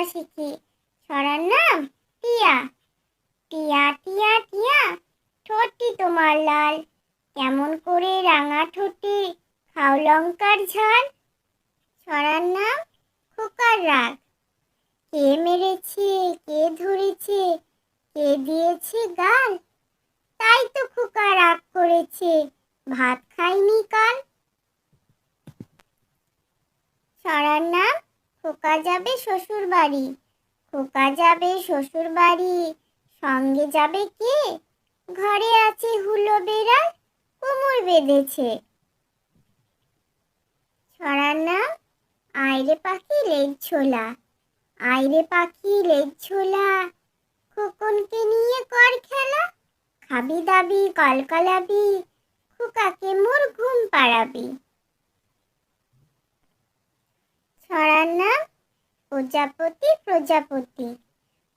চলা শিখি। সরার নাম টিয়া। টিয়া টিয়া টিয়া, ঠোঁটটি তোমার লাল। কেমন করে রাঙা ঠোঁটটি, খাও লঙ্কার ঝাল। সরার নাম খোকার রাগ। কে মেরেছে, কে ধরেছে, কে দিয়েছে গাল? তাই তো খোকা রাগ করেছে, ভাত খাইনি কাল। সরার নাম খোকা যাবে শ্বশুর বাড়ি। খোকা যাবে শ্বশুর বাড়ি। সঙ্গে যাবে কে? ঘরে আছে হুলো বেড়াল কোমর বেঁধেছে। ছড়ার নাম আইরে পাখি লেজ ছোলা। আইরে পাখি লেজ ছোলা, খোকনকে নিয়ে কর খেলা। খাবি দাবি কলকলাবি খোকাকে মোর ঘুম পাড়াবি। ছড়ার প্রজাপতি প্রজাপতি।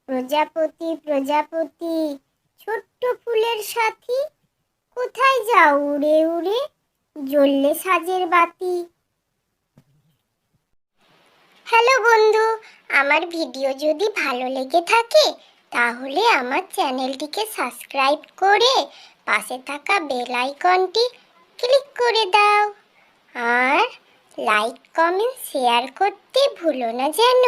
প্রজাপতি প্রজাপতি, ছোট্ট ফুলের সাথী, কোথায় যাও উড়ে উড়ে জ্বললে সাজের বাতি? হ্যালো বন্ধু, আমার ভিডিও যদি ভালো লেগে থাকে, তাহলে আমার চ্যানেলটিকে সাবস্ক্রাইব করে পাশে থাকা বেল আইকনটি ক্লিক করে দাও। আর লাইক কমেন্ট শেয়ার করতে ভুলো না যেন।